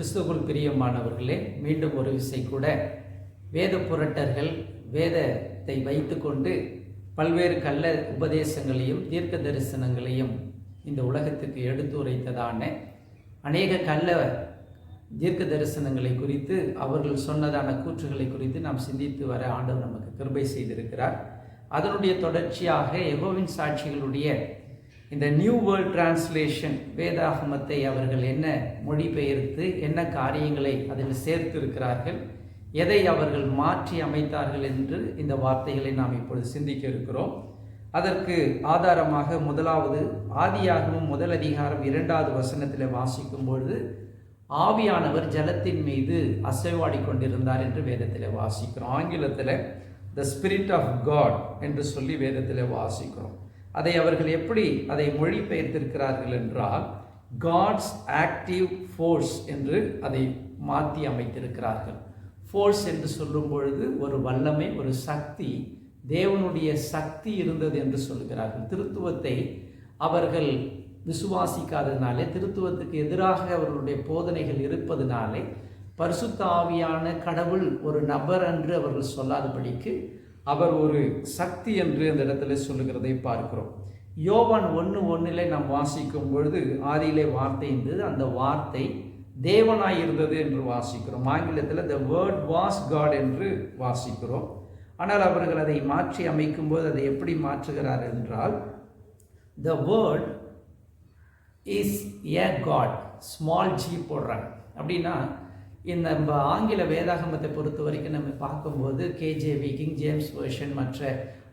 கிறிஸ்துவுக்குள் பிரியமானவர்களே மீண்டும் ஒரு விசை கூட வேத புரட்டர்கள் வேதத்தை வைத்துக்கொண்டு பல்வேறு கள்ள உபதேசங்களையும் தீர்க்க தரிசனங்களையும் இந்த உலகத்துக்கு எடுத்துரைத்ததான அநேக கள்ள தீர்க்க தரிசனங்களை குறித்து அவர்கள் சொன்னதான கூற்றுகளை குறித்து நாம் சிந்தித்து வர ஆண்டவர் நமக்கு கிருபை செய்திருக்கிறார். அதனுடைய தொடர்ச்சியாக எகோவின் சாட்சிகளுடைய இந்த நியூ வேர்ல்ட் டிரான்ஸ்லேஷன் வேதாகமத்தை அவர்கள் என்ன மொழிபெயர்த்து என்ன காரியங்களை அதில் சேர்த்திருக்கிறார்கள் எதை அவர்கள் மாற்றி அமைத்தார்கள் என்று இந்த வார்த்தைகளை நாம் இப்பொழுது சிந்திக்க இருக்கிறோம். அதற்கு ஆதாரமாக முதலாவது ஆதியாகவும் முதல் அதிகாரம் இரண்டாவது வசனத்தில் வாசிக்கும் பொழுது ஆவியானவர் ஜலத்தின் மீது அசைவாடி கொண்டிருந்தார் என்று வேதத்தில் வாசிக்கிறோம். ஆங்கிலத்தில் த ஸ்பிரிட் ஆஃப் காட் என்று சொல்லி வேதத்தில் வாசிக்கிறோம். அதை அவர்கள் எப்படி அதை மொழிபெயர்த்திருக்கிறார்கள் என்றால் காட்ஸ் ஆக்டிவ் ஃபோர்ஸ் என்று அதை மாற்றி அமைத்திருக்கிறார்கள். ஃபோர்ஸ் என்று சொல்லும் பொழுது ஒரு வல்லமை ஒரு சக்தி தேவனுடைய சக்தி இருந்தது என்று சொல்கிறார்கள் திருத்துவத்தை அவர்கள் விசுவாசிக்காததினாலே திருத்துவத்துக்கு எதிராக அவர்களுடைய போதனைகள் இருப்பதனாலே பரிசுத்த ஆவியான கடவுள் ஒரு நபர் என்று அவர்கள் சொல்லாதபடிக்கு அவர் ஒரு சக்தி என்று அந்த இடத்துல சொல்லுகிறதை பார்க்கிறோம். யோவான் ஒன்று ஒன்றிலே நாம் வாசிக்கும் பொழுது ஆதியிலே வார்த்தை இருந்தது. அந்த வார்த்தை தேவனாய் இருந்தது என்று வாசிக்கிறோம். ஆங்கிலத்தில் த வேர்ட் வாஸ் காட் என்று வாசிக்கிறோம். ஆனால் அவர்கள் அதை மாற்றி அமைக்கும் போது அதை எப்படி மாற்றுகிறார் என்றால் the word is a God small g போடுறாங்க. அப்படின்னா இந்த நம்ம ஆங்கில வேதாகமத்தை பொறுத்த வரைக்கும் நம்ம பார்க்கும்போது கேஜேவி கிங் ஜேம்ஸ் வேர்ஷன் மற்ற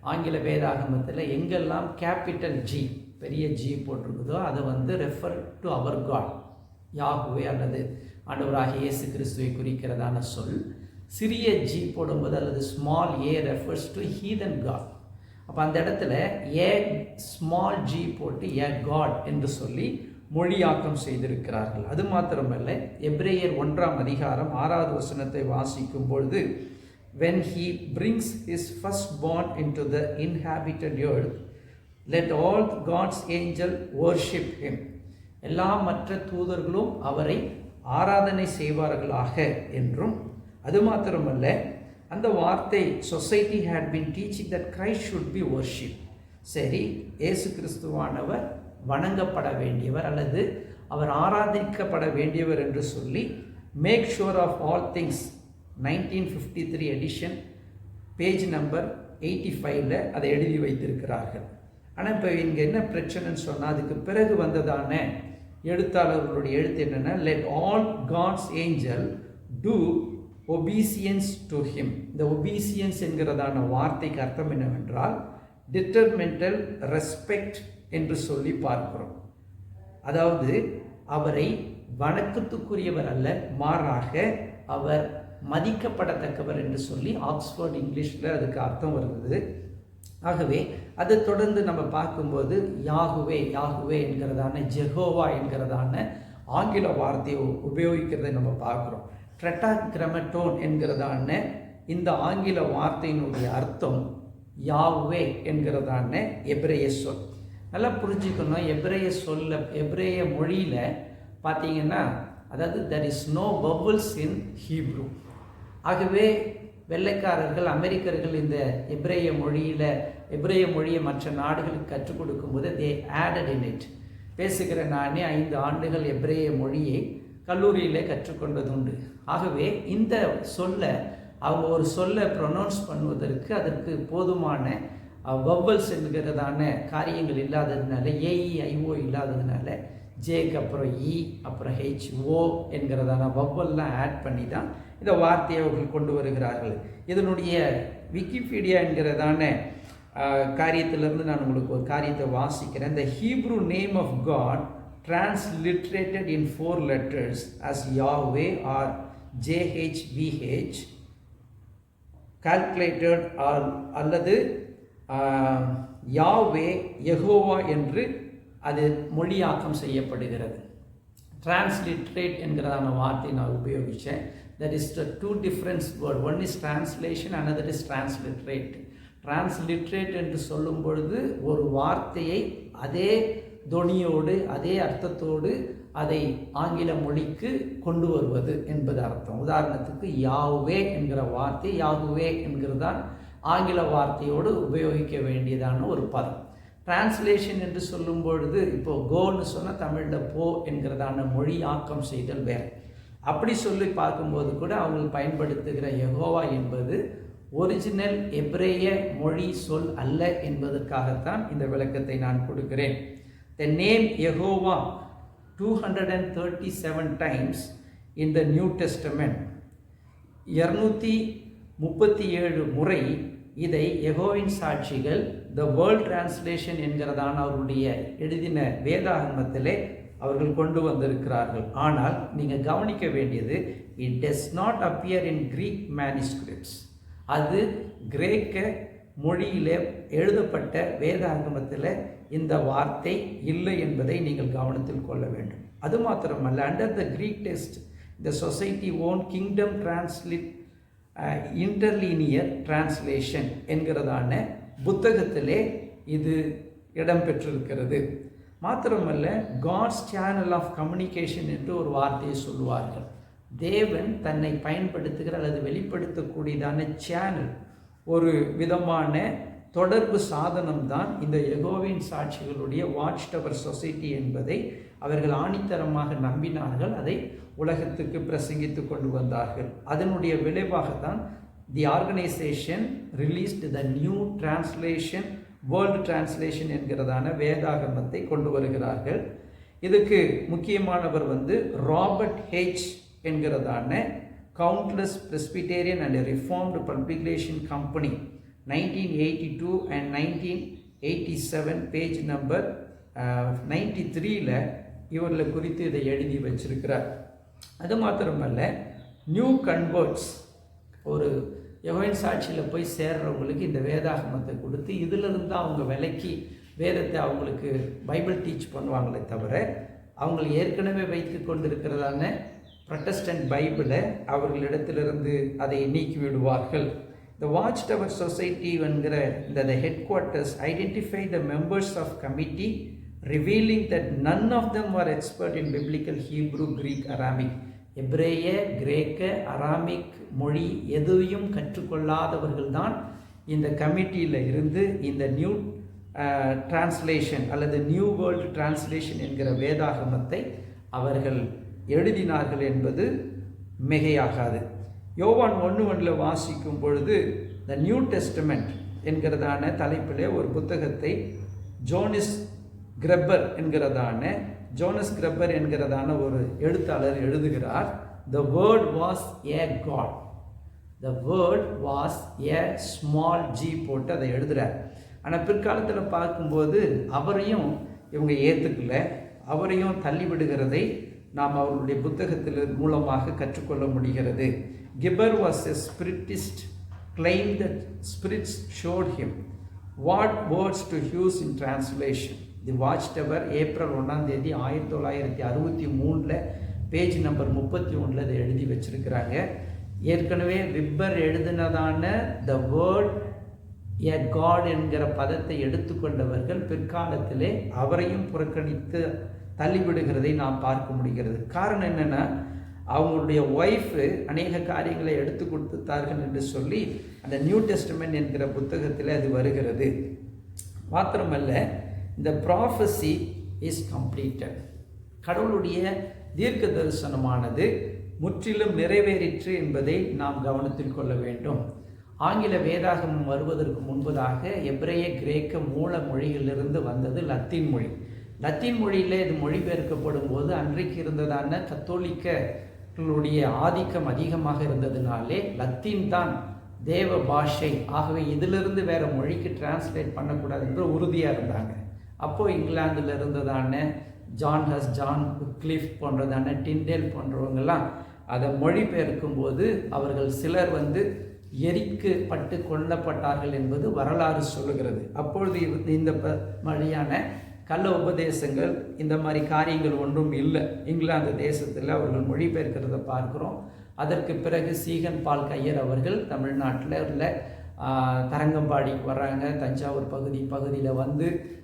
ஆங்கில வேதாகமத்தில் எங்கெல்லாம் கேபிட்டல் ஜி பெரிய ஜி போட்டிருக்குதோ அதை வந்து ரெஃபர் டு அவர் காட் யாகுவே அல்லது ஆண்டவராக இயேசு கிறிஸ்துவை குறிக்கிறதான சொல். சிறிய ஜி போடும்போது அல்லது small a refers to heathen god அப்போ அந்த இடத்துல ஏ ஸ்மால் ஜி போட்டு ஏ காட் என்று சொல்லி மொழியாக்கம் செய்திருக்கிறார்கள். அது மாத்திரமல்ல எப்ரேயர் ஒன்றாம் அதிகாரம் ஆறாவது வசனத்தை வாசிக்கும் பொழுது when he brings his first born into the inhabited earth let all God's angel worship him எல்லா மற்ற தூதர்களும் அவரை ஆராதனை செய்வார்களாக என்றும் அது மாத்திரமல்ல அந்த வார்த்தை society had been teaching that Christ should be worship சரி ஏசு கிறிஸ்துவானவர் வணங்கப்பட வேண்டியவர் அல்லது அவர் ஆராதிக்கப்பட வேண்டியவர் என்று சொல்லி make sure of all things nineteen fifty three edition page number eighty ஃபைவ்ல அதை எழுதி வைத்திருக்கிறார்கள். ஆனால் இப்போ இங்கே என்ன பிரச்சனைன்னு சொன்னால் அதுக்கு பிறகு வந்ததான எழுத்தாளர்களுடைய எழுத்து என்னென்னா let all God's angel do obeisance to him இந்த ஒபீசியன்ஸ் என்கிறதான வார்த்தைக்கு அர்த்தம் என்னவென்றால் டிட்டர்மெண்டல் ரெஸ்பெக்ட் என்று சொல்லி பார்க்கிறோம். அதாவது அவரை வணக்கத்துக்குரியவர் அல்ல மாறாக அவர் மதிக்கப்படத்தக்கவர் என்று சொல்லி ஆக்ஸ்ஃபோர்ட் இங்கிலீஷில் அதுக்கு அர்த்தம் வருது. ஆகவே அதை தொடர்ந்து நம்ம பார்க்கும்போது யாகுவே யாகுவே என்கிறதான ஜெகோவா என்கிறதான ஆங்கில வார்த்தையை உபயோகிக்கிறதை நம்ம பார்க்குறோம். ட்ரெட்டா கிரமட்டோன் என்கிறதான இந்த ஆங்கில வார்த்தையினுடைய அர்த்தம் யாவே என்கிறதான எப்ரேய சொல். நல்லா புரிஞ்சுக்கணும். எப்ரேய சொல்ல எப்ரேய மொழியில் பார்த்தீங்கன்னா அதாவது there is no bubbles in Hebrew ஆகவே வெள்ளைக்காரர்கள் அமெரிக்கர்கள் இந்த எப்ரேய மொழியில் எப்ரேய மொழியை மற்ற நாடுகளுக்கு கற்றுக் கொடுக்கும்போது தே ஆடட் இன் இட் பேசுகிற நானே ஐந்து ஆண்டுகள் எப்ரேய மொழியை கல்லூரியில் கற்றுக்கொண்டது உண்டு. ஆகவே இந்த சொல்ல அவங்க ஒரு சொல்லை ப்ரொனவுன்ஸ் பண்ணுவதற்கு அதற்கு போதுமான வவ்வல்ஸ் என்கிறதான காரியங்கள் இல்லாததுனால ஏஇ ஐஓ e, இல்லாததுனால ஜேக்கு அப்புறம் இ அப்புறம் ஹெச் ஓ என்கிறதான வவ்வல்லாம் ஆட் பண்ணி தான் இந்த வார்த்தையை அவர்கள் கொண்டு வருகிறார்கள். இதனுடைய விக்கிபீடியா என்கிறதான காரியத்திலிருந்து நான் உங்களுக்கு ஒரு காரியத்தை வாசிக்கிறேன். இந்த Hebrew name of God transliterated in four letters as Yahweh or JHVH calculated or அல்லது யாவே யகோவா என்று அது மொழியாக்கம் செய்யப்படுகிறது. டிரான்ஸ்லிட்ரேட் என்கிறதான வார்த்தை நான் உபயோகித்தேன் that is the two difference word one is translation another is transliterate transliterate என்று சொல்லும் பொழுது ஒரு வார்த்தையை அதே தொனியோடு அதே அர்த்தத்தோடு அதை ஆங்கில மொழிக்கு கொண்டு வருவது என்பது அர்த்தம். உதாரணத்துக்கு யாவே என்கிற வார்த்தை யாகுவே என்கிறதான் ஆங்கில வார்த்தையோடு உபயோகிக்க வேண்டியதான ஒரு பதம். டிரான்ஸ்லேஷன் என்று சொல்லும் பொழுது இப்போ கோன்னு சொன்னால் தமிழில் போ என்கிறதான மொழி ஆக்கம் செய்தல் வேறு. அப்படி சொல்லி பார்க்கும்போது கூட அவங்க பயன்படுத்துகிற யகோவா என்பது ஒரிஜினல் எப்ரேய மொழி சொல் அல்ல என்பதற்காகத்தான் இந்த விளக்கத்தை நான் கொடுக்கிறேன். The name Jehovah two hundred and thirty seven times in the New Testament இரநூத்தி முப்பத்தி ஏழு முறை இதை எகோவின் சாட்சிகள் த வேர்ல்ட் டிரான்ஸ்லேஷன் என்கிறதான அவருடைய எழுதின வேதாகமத்திலே அவர்கள் கொண்டு வந்திருக்கிறார்கள். ஆனால் நீங்கள் கவனிக்க வேண்டியது it does not appear in Greek manuscripts அது கிரேக்க மொழியிலே எழுதப்பட்ட வேதாகமத்தில் இந்த வார்த்தை இல்லை என்பதை நீங்கள் கவனத்தில் கொள்ள வேண்டும். அது மாத்திரமல்ல under the Greek test the society own kingdom translit interlinear translation என்கிறதான புத்தகத்திலே இது இடம்பெற்றிருக்கிறது. மாத்திரமல்ல காட்ஸ் சேனல் ஆஃப் கம்யூனிகேஷன் என்று ஒரு வார்த்தையை சொல்லுவார்கள். தேவன் தன்னை பயன்படுத்துகிற அல்லது வெளிப்படுத்தக்கூடியதான சேனல் ஒரு விதமான தொடர்பு சாதனம் தான் இந்த எகோவின் சாட்சிகளுடைய வாட்ச் டவர் சொசைட்டி என்பதை அவர்கள் ஆணித்தரமாக நம்பினார்கள். அதை உலகத்துக்கு பிரசங்கித்து கொண்டு வந்தார்கள். அதனுடைய விளைவாகத்தான் the organization released the New Translation World Translation என்கிறதான வேதாகமத்தை கொண்டு வருகிறார்கள். இதுக்கு முக்கியமானவர் வந்து ராபர்ட் ஹெச் என்கிறதான countless Presbyterian and Reformed Publication Company nineteen eighty two and nineteen eighty seven page number ninety த்ரீயில் இவர்களை குறித்து இதை எழுதி வச்சிருக்கிறார். அது மாத்திரமல்ல நியூ கன்வெர்ட்ஸ் ஒரு எவன் சாட்சியில் போய் சேர்றவங்களுக்கு இந்த வேதாகமத்தை கொடுத்து இதிலிருந்து அவங்க விலைக்கு வேதத்தை அவங்களுக்கு பைபிள் டீச் பண்ணுவாங்களே தவிர அவங்க ஏற்கனவே வைத்து கொண்டிருக்கிறதான ப்ரொட்டஸ்டன்ட் பைபிளை அவர்களிடத்திலிருந்து அதை நீக்கி விடுவார்கள். த வாட்ச் டவர் சொசைட்டி என்கிற இந்த the headquarters identify the members of committee revealing that none of them are expert in biblical Hebrew Greek Aramaic எப்ரேய கிரேக்க அராமிக் மொழி எதையும் கற்றுக்கொள்ளாதவர்கள் தான் இந்த கமிட்டியில் இருந்து இந்த நியூ டிரான்ஸ்லேஷன் அல்லது நியூ வேர்ல்டு டிரான்ஸ்லேஷன் என்கிற வேதாகமத்தை அவர்கள் எழுதினார்கள் என்பது மிகையாகாது. யோவான் ஒன்று ஒன்றில் வாசிக்கும் பொழுது த நியூ டெஸ்டமெண்ட் என்கிறதான தலைப்பிலே ஒரு புத்தகத்தை ஜோனிஸ் கிரப்பர் என்கிறதான ஜோனஸ் கிரப்பர் என்கிறதான ஒரு எழுத்தாளர் எழுதுகிறார். The word was a god the word was a small g போட்டு அதை எழுதுகிறார் ஆனால் பிற்காலத்தில் பார்க்கும்போது அவரையும் இவங்க ஏற்றுக்கல அவரையும் தள்ளிவிடுகிறதை நாம் அவருடைய புத்தகத்தில் மூலமாக கற்றுக்கொள்ள முடிகிறது. Greber was a spiritist claim that spirits showed him what words to use in translation the Watch Tower April ஒன்றாம் தேதி ஆயிரத்தி தொள்ளாயிரத்தி அறுபத்தி மூணில் பேஜ் நம்பர் முப்பத்தி ஒன்றில் இதை எழுதி வச்சிருக்கிறாங்க. ஏற்கனவே விப்பர் எழுதினதான த வேர்ட் எ காட் என்கிற பதத்தை எடுத்துக்கொண்டவர்கள் பிற்காலத்திலே அவரையும் புறக்கணித்து தள்ளிவிடுகிறதை நாம் பார்க்க முடிகிறது. காரணம் என்னென்னா அவங்களுடைய ஒய்ஃபு அநேக காரியங்களை எடுத்து கொடுத்தார்கள் என்று சொல்லி அந்த நியூ டெஸ்டமெண்ட் என்கிற புத்தகத்தில் அது வருகிறது. மாத்திரமல்ல இந்த ப்ராஃபஸி இஸ் கம்ப்ளீட்டட் கடவுளுடைய தீர்க்க தரிசனமானது முற்றிலும் நிறைவேறிற்று என்பதை நாம் கவனத்தில் கொள்ள வேண்டும். ஆங்கில வேதாகமம் வருவதற்கு முன்பதாக எப்ரைய கிரேக்க மூல மொழியிலிருந்து வந்தது லத்தீன் மொழி. லத்தீன் மொழியில் இது மொழிபெயர்க்கப்படும் போது அன்றைக்கு இருந்ததான கத்தோலிக்கர்களுடைய ஆதிக்கம் அதிகமாக இருந்ததுனாலே லத்தீன் தான் தேவ பாஷை. ஆகவே இதிலிருந்து வேறு மொழிக்கு டிரான்ஸ்லேட் பண்ணக்கூடாது என்று உறுதியாக இருந்தாங்க. அப்போது இங்கிலாந்தில் இருந்ததான ஜான் ஹஸ் ஜான் கிளிஃப் போன்றதான டிண்டேல் போன்றவங்கெல்லாம் அதை மொழிபெயர்க்கும் போது அவர்கள் சிலர் வந்து எரிக்கு பட்டு கொல்லப்பட்டார்கள் என்பது வரலாறு சொல்லுகிறது. அப்பொழுது இந்த ப- வழியான கள்ள உபதேசங்கள் இந்த மாதிரி காரியங்கள் ஒன்றும் இல்லை. இங்கிலாந்து தேசத்தில் அவர்கள் மொழிபெயர்க்கிறத பார்க்குறோம். அதற்கு பிறகு சீகன் பால் கையர் அவர்கள் தமிழ்நாட்டில் உள்ள தரங்கம்பாடிக்கு வர்றாங்க. தஞ்சாவூர் பகுதி பகுதியில் வந்து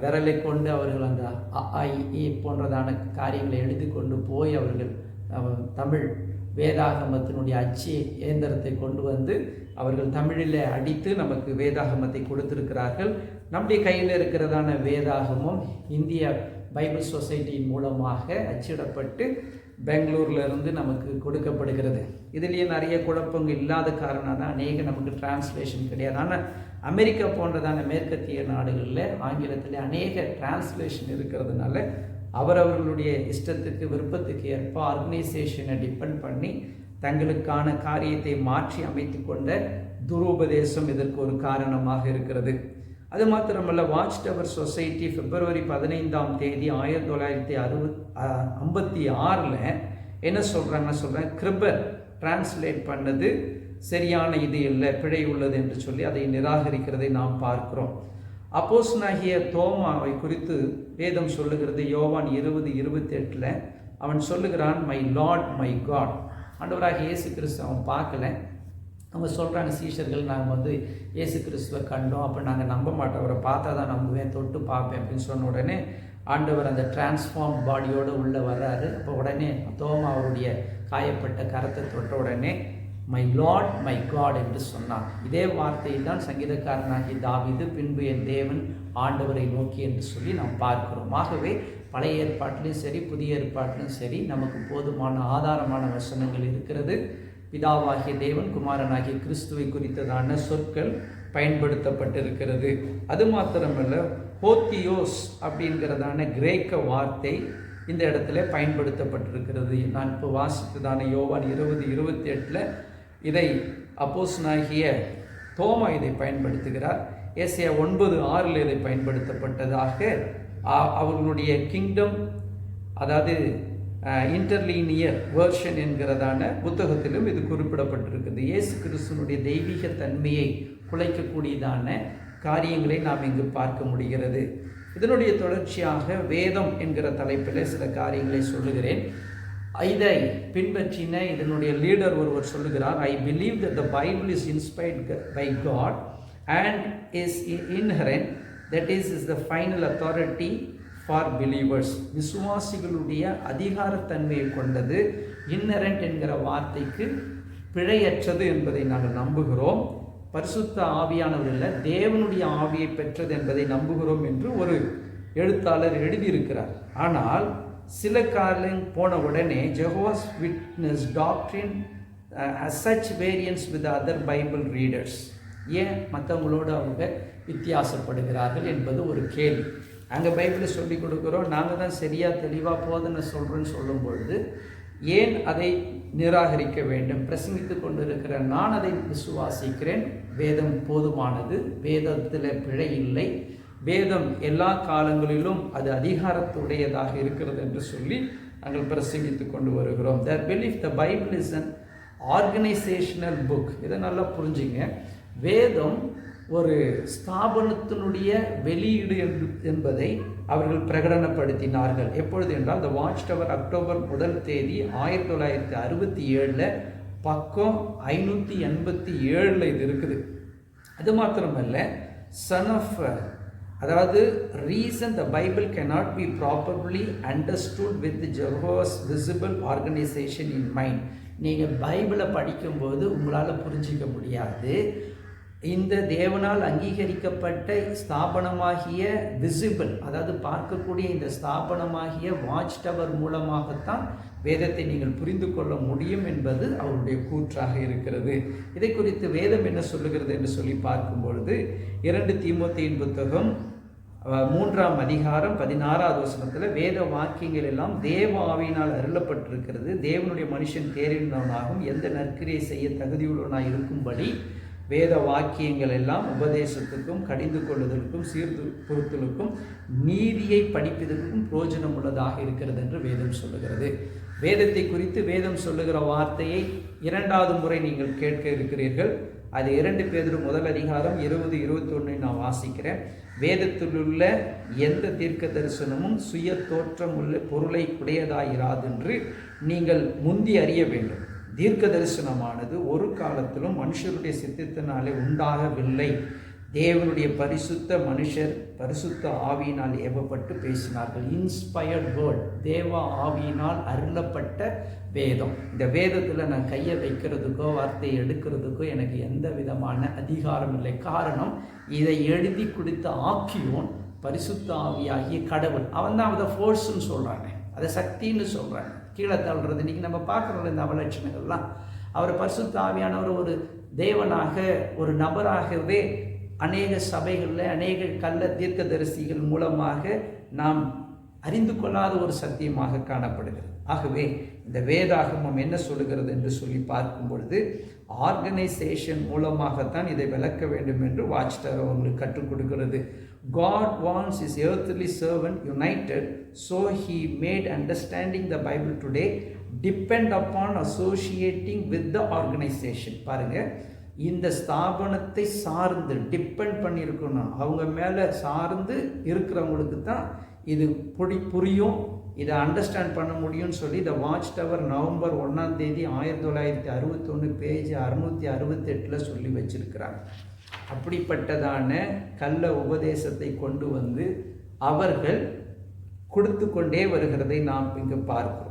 விரலை கொண்டு அவர்கள் அந்த அ, இ, போன்றதான காரியங்களை எழுதி கொண்டு போய் அவர்கள் தமிழ் வேதாகமத்தினுடைய அச்சு இயந்திரத்தை கொண்டு வந்து அவர்கள் தமிழில் அடித்து நமக்கு வேதாகமத்தை கொடுத்திருக்கிறார்கள். நம்முடைய கையில் இருக்கிறதான வேதாகமும் இந்திய பைபிள் சொசைட்டியின் மூலமாக அச்சிடப்பட்டு பெங்களூர்லேருந்து நமக்கு கொடுக்கப்படுகிறது. இதுலேயே நிறைய குழப்பங்கள் இல்லாத காரணம் தான் அநேக நமக்கு டிரான்ஸ்லேஷன் கிடையாது ஆனால் அமெரிக்கா போன்றதான மேற்கத்திய நாடுகளில் ஆங்கிலத்தில் அநேக டிரான்ஸ்லேஷன் இருக்கிறதுனால அவரவர்களுடைய இஷ்டத்துக்கு விருப்பத்துக்கு ஏற்ப ஆர்கனைசேஷனை டிபெண்ட் பண்ணி தங்களுக்கான காரியத்தை மாற்றி அமைத்து கொண்ட துருபதேசம் இதற்கு ஒரு காரணமாக இருக்கிறது. அது மாத்திரமல்ல வாட்ச் டவர் சொசைட்டி பிப்ரவரி பதினைந்தாம் தேதி ஆயிரத்தி தொள்ளாயிரத்தி அறுபத் ஐம்பத்தி ஆறில் என்ன சொல்கிறாங்கன்னு சொல்கிறேன் கிரிபர் டிரான்ஸ்லேட் பண்ணது சரியான இது இல்லை பிழை உள்ளது என்று சொல்லி அதை நிராகரிக்கிறதை நாம் பார்க்கிறோம். அப்போஸ்னாகிய தோமாவை குறித்து வேதம் சொல்லுகிறது யோவான் இருபது இருபத்தி எட்டில் அவன் சொல்லுகிறான் மை லார்ட் மை காட் ஆண்டவராக இயேசு கிறிஸ்து அவன் பார்க்கல. அவங்க சொல்கிறாங்க சீஷர்கள் நாங்கள் வந்து இயேசு கிறிஸ்துவை கண்டோம். அப்போ நாங்கள் நம்ப மாட்டோம். அவரை பார்த்தா தான் நம்புவேன் தொட்டு பார்ப்பேன் அப்படின்னு சொன்ன உடனே ஆண்டவர் அந்த டிரான்ஸ்ஃபார்ம் பாடியோடு உள்ளே வர்றாரு. அப்போ உடனே தோமா அவருடைய காயப்பட்ட கரத்தை தொட்ட உடனே மை லார்ட் மை காட் என்று சொன்னான். இதே வார்த்தையை தான் சங்கீதக்காரனாகி தாவிது பின்பு என் தேவன் ஆண்டவரை நோக்கி என்று சொல்லி நாம் பார்க்கிறோம். ஆகவே பழைய ஏற்பாட்டிலும் சரி புதிய ஏற்பாட்டிலும் சரி நமக்கு போதுமான ஆதாரமான வசனங்கள் இருக்கிறது. பிதாவாகிய தேவன் குமாரனாகிய கிறிஸ்துவை குறித்ததான சொற்கள் பயன்படுத்தப்பட்டிருக்கிறது. அது மாத்திரமல்ல ஹோத்தியோஸ் அப்படிங்கிறதான கிரேக்க வார்த்தை இந்த இடத்துல பயன்படுத்தப்பட்டிருக்கிறது. நான் இப்போ வாசித்ததான யோவான் இருபது இருபத்தி எட்டில் இதை அப்போஸ்னாகிய தோமா இதை பயன்படுத்துகிறார். ஏசியா ஒன்பது ஆறில் இதை பயன்படுத்தப்பட்டதாக அவர்களுடைய கிங்டம் அதாவது இன்டர்லீனியர் வேர்ஷன் என்கிறதான புத்தகத்திலும் இது குறிப்பிடப்பட்டிருக்குது இயேசு கிறிஸ்துனுடைய தெய்வீக தன்மையை குலைக்கக்கூடியதான காரியங்களை நாம் இங்கு பார்க்க முடிகிறது. இதனுடைய தொடர்ச்சியாக வேதம் என்கிற தலைப்பில் சில காரியங்களை சொல்லுகிறேன். இதை பின்பற்றின இதனுடைய லீடர் ஒருவர் சொல்லுகிறார் I believe the the Bible is inspired by God and is inerrant that is is the final authority for believers விசுவாசிகளுடைய அதிகாரத்தன்மையை கொண்டது இன்னரண்ட் என்கிற வார்த்தைக்கு பிழையற்றது என்பதை நாங்கள் நம்புகிறோம். பரிசுத்த ஆவியானவர் இல்லை தேவனுடைய ஆவியை பெற்றது என்பதை நம்புகிறோம் என்று ஒரு எழுத்தாளர் எழுதியிருக்கிறார். ஆனால் சில காலம் போன உடனே Jehovah's Witness doctrine such variance with other Bible readers ஏன்? மற்றவங்களோடு அவங்க வித்தியாசப்படுகிறார்கள் என்பது ஒரு கேள்வி. அங்கே பைபிளை சொல்லி கொடுக்குறோம் நாங்கள் தான் சரியாக தெளிவாக போதனை சொல்கிறோன்னு சொல்லும் பொழுது ஏன் அதை நிராகரிக்க வேண்டும்? பிரசங்கித்து கொண்டு இருக்கிற நான் அதை விசுவாசிக்கிறேன். வேதம் போதுமானது வேதத்தில் பிழை இல்லை. வேதம் எல்லா காலங்களிலும் அது அதிகாரத்துடையதாக இருக்கிறது என்று சொல்லி நாங்கள் பிரசங்கித்து கொண்டு வருகிறோம். Their belief the Bible is an organizational book இதை நல்லா புரிஞ்சுங்க. வேதம் ஒரு ஸ்தாபனத்தினுடைய வெளியீடு என்று- என்பதை அவர்கள் பிரகடனப்படுத்தினார்கள். எப்பொழுது என்றால் த வாட்ச் டவர் அக்டோபர் முதல் தேதி ஆயிரத்தி தொள்ளாயிரத்தி அறுபத்தி ஏழில் பக்கம் ஐநூற்றி எண்பத்தி ஏழில் இது இருக்குது. அது மாத்திரமல்ல சன் ஆஃப் அதாவது reason the Bible cannot be properly understood with Jehovah's visible organization in mind நீங்கள் பைபிளை படிக்கும்போது உங்களால் புரிஞ்சிக்க முடியாது. இந்த தேவனால் அங்கீகரிக்கப்பட்ட ஸ்தாபனமாகிய விசிபிள் அதாவது பார்க்கக்கூடிய இந்த ஸ்தாபனமாகிய வாட்ச் டவர் மூலமாகத்தான் வேதத்தை நீங்கள் புரிந்து கொள்ள முடியும் என்பது அவருடைய கூற்றாக இருக்கிறது. இதை குறித்து வேதம் என்ன சொல்லுகிறது என்று சொல்லி பார்க்கும் பொழுது இரண்டு தீமோத்தேயின் புத்தகம் மூன்றாம் அதிகாரம் பதினாறாவது வசனத்தில் வேத வாக்கியங்கள் எல்லாம் தேவ ஆவியினால் அருளப்பட்டிருக்கிறது. தேவனுடைய மனுஷன் தேறினவனாகவும் எந்த நற்கிரியை செய்ய தகுதியுள்ளவனாக இருக்கும்படி வேத வாக்கியங்கள் எல்லாம் உபதேசத்துக்கும் கடிந்து கொள்ளுதலுக்கும் சீர்திருத்தலுக்கும் நீதியை படிப்பதற்கும் பிரயோஜனம் உள்ளதாக இருக்கிறது என்று வேதம் சொல்லுகிறது. வேதத்தை குறித்து வேதம் சொல்லுகிற வார்த்தையை இரண்டாவது முறை நீங்கள் கேட்க இருக்கிறீர்கள். அது இரண்டு பேர் முதல் அதிகாரம் இருபது இருபத்தி நான் வாசிக்கிறேன். வேதத்திலுள்ள எந்த தீர்க்க தரிசனமும் சுய தோற்றம் உள்ள பொருளை உடையதாயிராதென்று நீங்கள் முந்தி அறிய வேண்டும். தீர்க்க தரிசனமானது ஒரு காலத்திலும் மனுஷருடைய சித்தத்தினாலே உண்டாகவில்லை. தேவனுடைய பரிசுத்த மனுஷர் பரிசுத்த ஆவியினால் ஏவப்பட்டு பேசினார்கள். இன்ஸ்பயர்ட் வேர்ட் தேவ ஆவியினால் அருளப்பட்ட வேதம். இந்த வேதத்தில் நான் கையை வைக்கிறதுக்கோ வார்த்தையை எடுக்கிறதுக்கோ எனக்கு எந்த விதமான அதிகாரம் இல்லை. காரணம் இதை எழுதி கொடுத்த ஆக்கியோன் பரிசுத்த ஆவியாகிய கடவுள். அவன் தான் அதை ஃபோர்ஸ்ன்னு சொல்கிறாங்க அதை சக்தின்னு சொல்கிறாங்க கீழே தள்ளுறது. இன்றைக்கி நம்ம பார்க்குறோம் இந்த அவலட்சணங்கள்லாம். அவர் பரிசுத்த ஆவியானவர் ஒரு தேவனாக ஒரு நபராகவே அநேக சபைகளில் அநேக கள்ள தீர்க்கதரிசிகள் மூலமாக நாம் அறிந்து கொள்ளாத ஒரு சத்தியமாக காணப்படுகிறது. ஆகவே இந்த வேதாகமம் என்ன சொல்லுகிறது என்று சொல்லி பார்க்கும் பொழுது ஆர்கனைசேஷன் மூலமாகத்தான் இதை விளக்க வேண்டும் என்று வாட்ச் டவர் அவங்களுக்கு கற்றுக் கொடுக்கிறது. God wants is earthly servant united so he made understanding the Bible today depend upon associating with the organization பாருங்கள் இந்த ஸ்தாபனத்தை சார்ந்து டிபெண்ட் பண்ணியிருக்கணும். அவங்க மேலே சார்ந்து இருக்கிறவங்களுக்கு தான் இது புடி புரியும். இதை அண்டர்ஸ்டாண்ட் பண்ண முடியும்னு சொல்லி இந்த வாட்ச் டவர் நவம்பர் ஒன்றாம் தேதி ஆயிரத்தி தொள்ளாயிரத்தி அறுபத்தொன்று பேஜ் அறுநூற்றி அறுபத்தெட்டில் சொல்லி வச்சிருக்கிறாங்க. அப்படிப்பட்டதான கள்ள உபதேசத்தை கொண்டு வந்து அவர்கள் கொடுத்து கொண்டே வருகிறதை நாம் இங்கு பார்க்கிறோம்.